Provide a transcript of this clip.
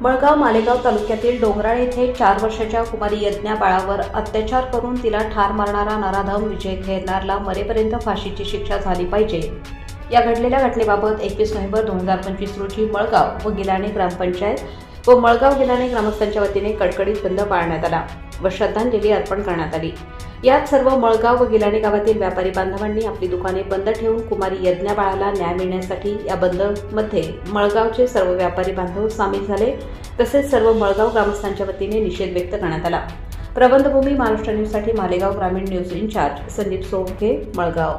मळगाव मालेगाव तालुक्यातील डोंगराळ येथे चार वर्षाच्या कुमारी यज्ञा बाळावर अत्याचार करून तिला ठार मारणारा नराधम विजय खेरनारला मरेपर्यंत फाशीची शिक्षा झाली पाहिजे. या घडलेल्या घटनेबाबत एकवीस नोव्हेंबर दोन हजार पंचवीस रोजी मळगाव व गिलाणे ग्रामपंचायत व मळगाव गिलाणे ग्रामस्थांच्या वतीने कडकडीत बंद पाळण्यात आला. व श्रद्धांजली अर्पण करण्यात आली. यात सर्व मळगाव व गिलाणी गावातील व्यापारी बांधवांनी आपली दुकाने बंद ठेवून कुमारी यज्ञबाळाला न्याय मिळण्यासाठी या बंदमध्ये मळगावचे सर्व व्यापारी बांधव सामील झाले. तसेच सर्व मळगाव ग्रामस्थांच्या वतीने निषेध व्यक्त करण्यात आला. प्रबंधभूमी महाराष्ट्र न्यूजसाठी मालेगाव ग्रामीण न्यूज इन्चार्ज संदीप सोमके मळगाव.